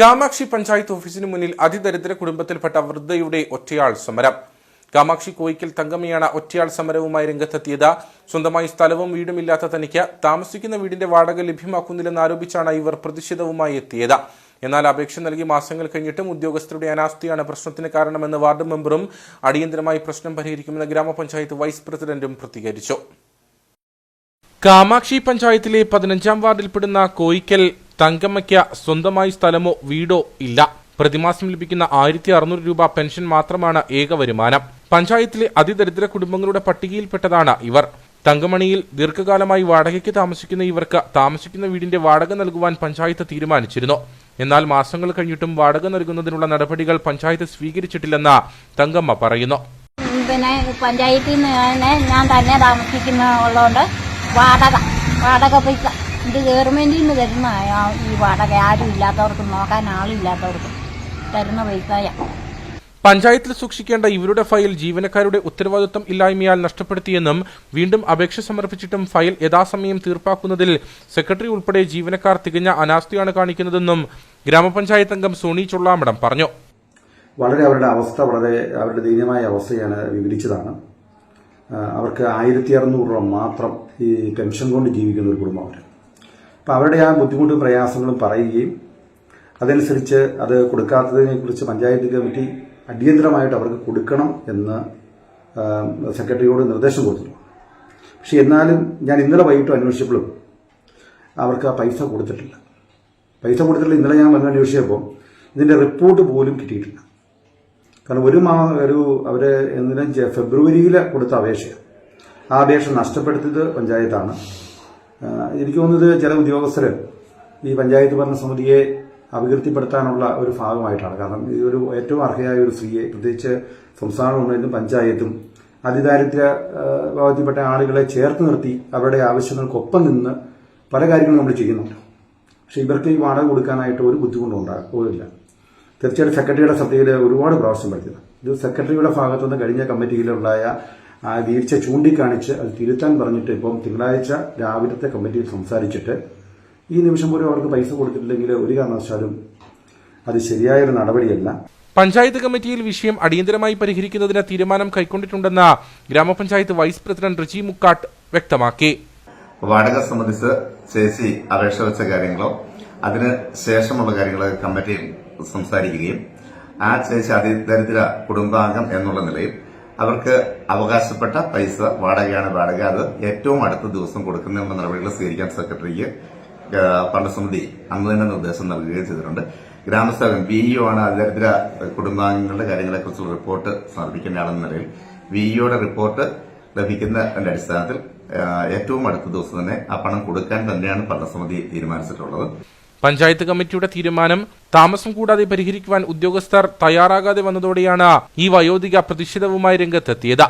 കാമാക്ഷി പഞ്ചായത്ത് ഓഫീസിന് മുന്നിൽ അതിദരിദ്ര കുടുംബത്തിൽപ്പെട്ട വൃദ്ധയുടെ ഒറ്റയാൾ സമരം. കാമാക്ഷി കോയിക്കൽ തങ്കമ്മയാണ് ഒറ്റയാൾ സമരവുമായി രംഗത്തെത്തിയത്. സ്വന്തമായി സ്ഥലവും വീടുമില്ലാത്ത തനിക്ക് താമസിക്കുന്ന വീടിന്റെ വാടക ലഭ്യമാക്കുന്നില്ലെന്ന് ആരോപിച്ചാണ് ഇവർ പ്രതിഷേധവുമായി എത്തിയത്. എന്നാൽ അപേക്ഷ നൽകി മാസങ്ങൾ കഴിഞ്ഞിട്ടും ഉദ്യോഗസ്ഥരുടെ അനാസ്ഥയാണ് പ്രശ്നത്തിന് കാരണമെന്ന് വാർഡ് മെമ്പറും അടിയന്തരമായി പ്രശ്നം പരിഹരിക്കുമെന്ന് ഗ്രാമപഞ്ചായത്ത് വൈസ് പ്രസിഡന്റും പ്രതികരിച്ചു. കാമാക്ഷി പഞ്ചായത്തിലെ പതിനഞ്ചാം വാർഡിൽപ്പെടുന്ന കോയിക്കൽ തങ്കമ്മയ്ക്ക് സ്വന്തമായി സ്ഥലമോ വീടോ ഇല്ല. പ്രതിമാസം ലഭിക്കുന്ന ആയിരത്തി അറുന്നൂറ് രൂപ പെൻഷൻ മാത്രമാണ് ഏക വരുമാനം. പഞ്ചായത്തിലെ അതിദരിദ്ര കുടുംബങ്ങളുടെ പട്ടികയിൽപ്പെട്ടതാണ് ഇവർ. തങ്കമണിയിൽ ദീർഘകാലമായി വാടകയ്ക്ക് താമസിക്കുന്ന ഇവർക്ക് താമസിക്കുന്ന വീടിന്റെ വാടക നൽകുവാൻ പഞ്ചായത്ത് തീരുമാനിച്ചിരുന്നു. എന്നാൽ മാസങ്ങൾ കഴിഞ്ഞിട്ടും വാടക നൽകുന്നതിനുള്ള നടപടികൾ പഞ്ചായത്ത് സ്വീകരിച്ചിട്ടില്ലെന്ന് തങ്കമ്മ പറയുന്നു. പിന്നെ പഞ്ചായത്തിൽ നിന്ന് ഞാൻ തന്നെ താമസിക്കുന്ന ഉള്ളതുകൊണ്ട് വാടക വാടക പൈസ ഇത് ഗവൺമെന്റിൽ നിന്ന് തരുന്ന ഈ വാടക ആരും ഇല്ലാത്തവർക്കും നോക്കാൻ ആളില്ലാത്തവർക്കും തരുന്ന പൈസയാ. പഞ്ചായത്തിൽ സൂക്ഷിക്കേണ്ട ഇവരുടെ ഫയൽ ജീവനക്കാരുടെ ഉത്തരവാദിത്വം ഇല്ലായ്മയാൽ നഷ്ടപ്പെടുത്തിയെന്നും വീണ്ടും അപേക്ഷ സമർപ്പിച്ചിട്ടും ഫയൽ യഥാസമയം തീർപ്പാക്കുന്നതിൽ സെക്രട്ടറി ഉൾപ്പെടെ ജീവനക്കാർ തികഞ്ഞ അനാസ്ഥയാണ് കാണിക്കുന്നതെന്നും ഗ്രാമപഞ്ചായത്ത് അംഗം സോണി ചൊള്ളാമടം പറഞ്ഞു. വളരെ അവരുടെ അവസ്ഥ വളരെ അവരുടെ ദയനീയമായ അവസ്ഥയാണ് വിവരിച്ചതാണ്. അവർക്ക് ആയിരത്തി അറുന്നൂറ് രൂപ മാത്രം ഈ പെൻഷൻ കൊണ്ട് ജീവിക്കുന്ന ഒരു കുടുംബം അവർ അപ്പോൾ അവരുടെ ആ ബുദ്ധിമുട്ടും പ്രയാസങ്ങളും പറയുകയും അതനുസരിച്ച് അത് കൊടുക്കാത്തതിനെ കുറിച്ച് പഞ്ചായത്ത് കമ്മിറ്റി അടിയന്തരമായിട്ട് അവർക്ക് കൊടുക്കണം എന്ന് സെക്രട്ടറിയോട് നിർദ്ദേശം കൊടുത്തു. പക്ഷെ എന്നാലും ഞാൻ ഇന്നലെ വൈകിട്ട് അന്വേഷിച്ചപ്പോഴും അവർക്ക് ആ പൈസ കൊടുത്തിട്ടില്ല. പൈസ കൊടുത്തിട്ടില്ല ഇന്നലെ ഞാൻ വന്ന് അന്വേഷിച്ചപ്പോൾ ഇതിന്റെ റിപ്പോർട്ട് പോലും കിട്ടിയിട്ടില്ല. കാരണം ഒരു മാ ഒരു അവർ എന്തിനാ ഫെബ്രുവരിയിൽ കൊടുത്ത അപേക്ഷയാണ്. ആ അപേക്ഷ നഷ്ടപ്പെടുത്തിയത് പഞ്ചായത്താണ്. എനിക്ക് തോന്നുന്നത് ചില ഉദ്യോഗസ്ഥർ ഈ പഞ്ചായത്ത് ഭരണ സമിതിയെ അപകീർത്തിപ്പെടുത്താനുള്ള ഒരു ഭാഗമായിട്ടാണ്. കാരണം ഇതൊരു ഏറ്റവും അർഹയായ ഒരു സ്ത്രീയെ പ്രത്യേകിച്ച് സംസ്ഥാന ഗവൺമെന്റും പഞ്ചായത്തും അതിദാരിദ്ര്യ വിഭാഗത്തിൽപ്പെട്ട ആളുകളെ ചേർത്ത് നിർത്തി അവരുടെ ആവശ്യങ്ങൾക്കൊപ്പം നിന്ന് പല കാര്യങ്ങളും നമ്മൾ ചെയ്യുന്നുണ്ട്. പക്ഷേ ഇവർക്ക് ഈ വാടക കൊടുക്കാനായിട്ട് ഒരു ബുദ്ധിമുട്ടും ഉണ്ടാകില്ല തീർച്ചയായിട്ടും സെക്രട്ടറിയുടെ സഭയിൽ ഒരുപാട് പ്രാവശ്യം പറ്റിയത് ഇത് സെക്രട്ടറിയുടെ ഭാഗത്തുനിന്ന് കഴിഞ്ഞ കമ്മിറ്റിയിലുണ്ടായ ആ വീഴ്ച ചൂണ്ടിക്കാണിച്ച് അത് തിരുത്താൻ പറഞ്ഞിട്ട് ഇപ്പം തിങ്കളാഴ്ച രാവിലത്തെ കമ്മിറ്റിയിൽ സംസാരിച്ചിട്ട് ഈ നിമിഷം പോലും അവർക്ക് പൈസ കൊടുത്തിട്ടില്ലെങ്കിൽ ഒരു കാരണവശാലും അത് ശരിയായൊരു നടപടിയല്ല. പഞ്ചായത്ത് കമ്മിറ്റിയിൽ വിഷയം അടിയന്തരമായി പരിഹരിക്കുന്നതിന് തീരുമാനം കൈക്കൊണ്ടിട്ടുണ്ടെന്ന് ഗ്രാമപഞ്ചായത്ത് വൈസ് പ്രസിഡന്റ് റിജി മുക്കാട്ട് വ്യക്തമാക്കി. വാടക സംബന്ധിച്ച് ചേച്ചി അപേക്ഷ വെച്ച കാര്യങ്ങളോ അതിന് ശേഷമുള്ള കാര്യങ്ങൾ കമ്മിറ്റിയിൽ സംസാരിക്കുകയും ആ ചേച്ചി അതിദരിദ്ര കുടുംബാംഗം എന്നുള്ള നിലയിൽ അവർക്ക് അവകാശപ്പെട്ട പൈസ വാടകയാണ് വാടക. അത് ഏറ്റവും അടുത്ത ദിവസം കൊടുക്കുന്നതിനുള്ള നടപടികൾ സ്വീകരിക്കാൻ സെക്രട്ടറിക്ക് ഭരണസമിതി അന്ന് തന്നെ നിർദ്ദേശം നൽകുകയും ചെയ്തിട്ടുണ്ട്. ഗ്രാമസേവകൻ വി ഇഒ ആണ് ദരിദ്ര കുടുംബാംഗങ്ങളുടെ കാര്യങ്ങളെക്കുറിച്ചുള്ള റിപ്പോർട്ട് സമർപ്പിക്കേണ്ടതാണെന്ന നിലയിൽ വി ഇഒയുടെ റിപ്പോർട്ട് ലഭിക്കുന്നതിന്റെ അടിസ്ഥാനത്തിൽ ഏറ്റവും അടുത്ത ദിവസം തന്നെ ആ പണം കൊടുക്കാൻ തന്നെയാണ് ഭരണസമിതി തീരുമാനിച്ചിട്ടുള്ളത്. പഞ്ചായത്ത് കമ്മിറ്റിയുടെ തീരുമാനം താമസം കൂടാതെ പരിഹരിക്കുവാൻ ഉദ്യോഗസ്ഥർ തയ്യാറാകാതെ വന്നതോടെയാണ് ഈ വയോധിക പ്രതിഷേധവുമായി രംഗത്തെത്തിയത്